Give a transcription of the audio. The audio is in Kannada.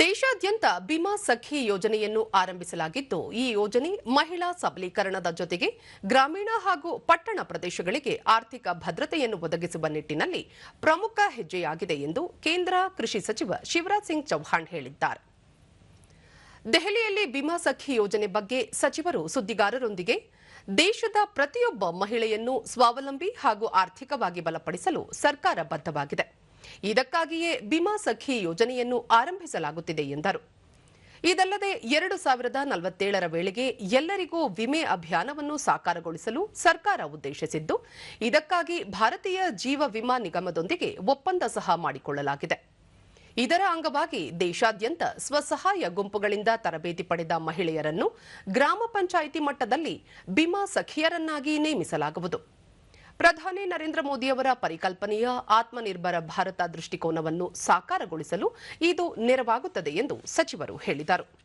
ದೇಶಾದ್ಯಂತ ಬಿಮಾ ಸಖಿ ಯೋಜನೆಯನ್ನು ಆರಂಭಿಸಲಾಗಿದ್ದು, ಈ ಯೋಜನೆ ಮಹಿಳಾ ಸಬಲೀಕರಣದ ಜೊತೆಗೆ ಗ್ರಾಮೀಣ ಹಾಗೂ ಪಟ್ಟಣ ಪ್ರದೇಶಗಳಿಗೆ ಆರ್ಥಿಕ ಭದ್ರತೆಯನ್ನು ಒದಗಿಸುವ ನಿಟ್ಟಿನಲ್ಲಿ ಪ್ರಮುಖ ಹೆಜ್ಜೆಯಾಗಿದೆ ಎಂದು ಕೇಂದ್ರ ಕೃಷಿ ಸಚಿವ ಶಿವರಾಜ್ ಸಿಂಗ್ ಚೌಹಾಣ್ ಹೇಳಿದ್ದಾರೆ. ದೆಹಲಿಯಲ್ಲಿ ಬಿಮಾ ಸಖಿ ಯೋಜನೆ ಬಗ್ಗೆ ಸಚಿವರು ಸುದ್ದಿಗಾರರೊಂದಿಗೆ, ದೇಶದ ಪ್ರತಿಯೊಬ್ಬ ಮಹಿಳೆಯನ್ನು ಸ್ವಾವಲಂಬಿ ಹಾಗೂ ಆರ್ಥಿಕವಾಗಿ ಬಲಪಡಿಸಲು ಸರ್ಕಾರ ಬದ್ಧವಾಗಿದೆ. ಇದಕ್ಕಾಗಿಯೇ ಬಿಮಾ ಸಖಿ ಯೋಜನೆಯನ್ನು ಆರಂಭಿಸಲಾಗುತ್ತಿದೆ ಎಂದರು. ಇದಲ್ಲದೆ ಎರಡು ಸಾವಿರದ ನಲವತ್ತೇಳರ ವೇಳೆಗೆ ಎಲ್ಲರಿಗೂ ವಿಮೆ ಅಭಿಯಾನವನ್ನು ಸಾಕಾರಗೊಳಿಸಲು ಸರ್ಕಾರ ಉದ್ದೇಶಿಸಿದ್ದು, ಇದಕ್ಕಾಗಿ ಭಾರತೀಯ ಜೀವ ವಿಮಾ ನಿಗಮದೊಂದಿಗೆ ಒಪ್ಪಂದ ಸಹ ಮಾಡಿಕೊಳ್ಳಲಾಗಿದೆ. ಇದರ ಅಂಗವಾಗಿ ದೇಶಾದ್ಯಂತ ಸ್ವಸಹಾಯ ಗುಂಪುಗಳಿಂದ ತರಬೇತಿ ಪಡೆದ ಮಹಿಳೆಯರನ್ನು ಗ್ರಾಮ ಪಂಚಾಯಿತಿ ಮಟ್ಟದಲ್ಲಿ ಬಿಮಾ ಸಖಿಯರನ್ನಾಗಿ ನೇಮಿಸಲಾಗುವುದು. ಪ್ರಧಾನಿ ನರೇಂದ್ರ ಮೋದಿಯವರ ಪರಿಕಲ್ಪನೆಯ ಆತ್ಮನಿರ್ಭರ ಭಾರತ ದೃಷ್ಟಿಕೋನವನ್ನು ಸಾಕಾರಗೊಳಿಸಲು ಇದು ನೆರವಾಗುತ್ತದೆ ಎಂದು ಸಚಿವರು ಹೇಳಿದರು.